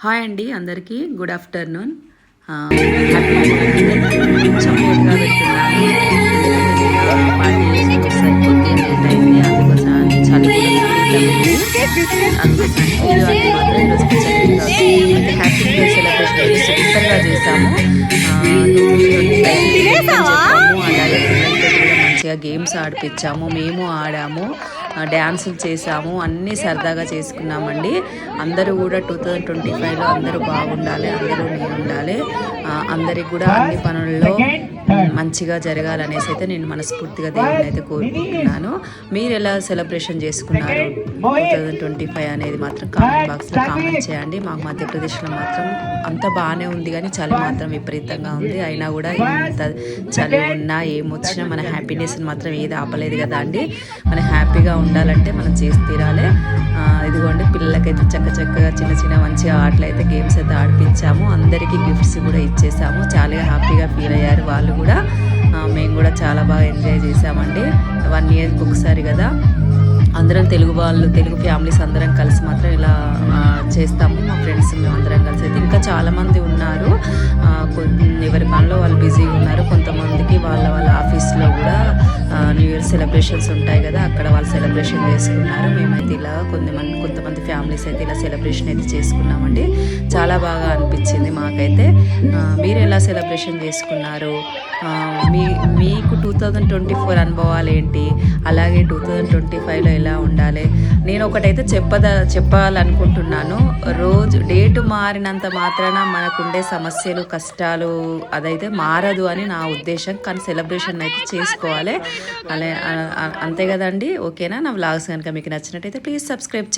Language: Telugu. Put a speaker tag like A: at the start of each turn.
A: హాయ్ అండి అందరికీ గుడ్ ఆఫ్టర్నూన్. మంచిగా గేమ్స్ ఆడిపించాము. మేము ఆడాము. డ్యాన్సులు చేసాము అన్నీ సరదాగా చేసుకున్నామండి. అందరూ కూడా టూ థౌజండ్ ట్వంటీ ఫైవ్లో అందరూ బాగుండాలి అందరూ నేను ఉండాలి అందరికి కూడా అన్ని పనుల్లో మంచిగా జరగాలనేసి అయితే నేను మనస్ఫూర్తిగా దేవుడిని అయితే కోరుకుంటున్నాను. మీరు ఎలా సెలబ్రేషన్ చేసుకున్నారు? టూ థౌజండ్ ట్వంటీ ఫైవ్ అనేది మాత్రం కామెంట్ బాక్స్లో కామెంట్ చేయండి. మాకు మధ్యప్రదేశ్లో మాత్రం అంత బాగానే ఉంది కానీ చలి మాత్రం విపరీతంగా ఉంది. అయినా కూడా ఎంత చలి ఉన్నా ఏమొచ్చినా మన హ్యాపీనెస్ని మాత్రం ఏది ఆపలేదు కదా అండి. మనం హ్యాపీగా ఉండాలంటే మనం చేసి తీరాలి. ఇదిగోండి పిల్లలకైతే చక్క చక్కగా చిన్న చిన్న మంచి ఆటలు అయితే గేమ్స్ అయితే ఆడిపించాము. అందరికీ గిఫ్ట్స్ కూడా ఇచ్చేసాము. చాలా హ్యాపీగా ఫీల్ అయ్యారు వాళ్ళు కూడా. ఆ, మేము కూడా చాలా బాగా ఎంజాయ్ చేసామండి వన్ ఇయర్కి ఒకసారి కదా. అందరం తెలుగు వాళ్ళు తెలుగు ఫ్యామిలీస్ అందరం కలిసి మాత్రం ఇలా చేస్తాము. మా ఫ్రెండ్స్ మేము అందరం కలిసి. అయితే ఇంకా చాలామంది ఉన్నారు. ఎవరి పనిలో వాళ్ళు బిజీగా ఉన్నారు. కొంతమంది సెలబ్రేషన్స్ ఉంటాయి కదా అక్కడ వాళ్ళు సెలబ్రేషన్ చేసుకున్నారు. మేమైతే ఇలా కొంతమంది కొంతమంది ఫ్యామిలీస్ అయితే ఇలా సెలబ్రేషన్ అయితే చేసుకున్నామండి. చాలా బాగా అనిపించింది మాకైతే. మీరు ఎలా సెలబ్రేషన్ చేసుకున్నారు? మీ మీకు టూ థౌజండ్ ట్వంటీ ఫోర్ అనుభవాలు ఏంటి? అలాగే టూ థౌజండ్ ట్వంటీ ఫైవ్లో ఎలా ఉండాలి? నేను ఒకటైతే చెప్పద చెప్పాలనుకుంటున్నాను. రోజు డేటు మారినంత మాత్రాన మనకుండే సమస్యలు కష్టాలు అదైతే మారదు అని నా ఉద్దేశం. కానీ సెలబ్రేషన్ అయితే చేసుకోవాలి. అలా అంతే కదండి. ఓకేనా? నా వ్లాగ్స్ కనుక మీకు నచ్చినట్టయితే ప్లీజ్ సబ్స్క్రైబ్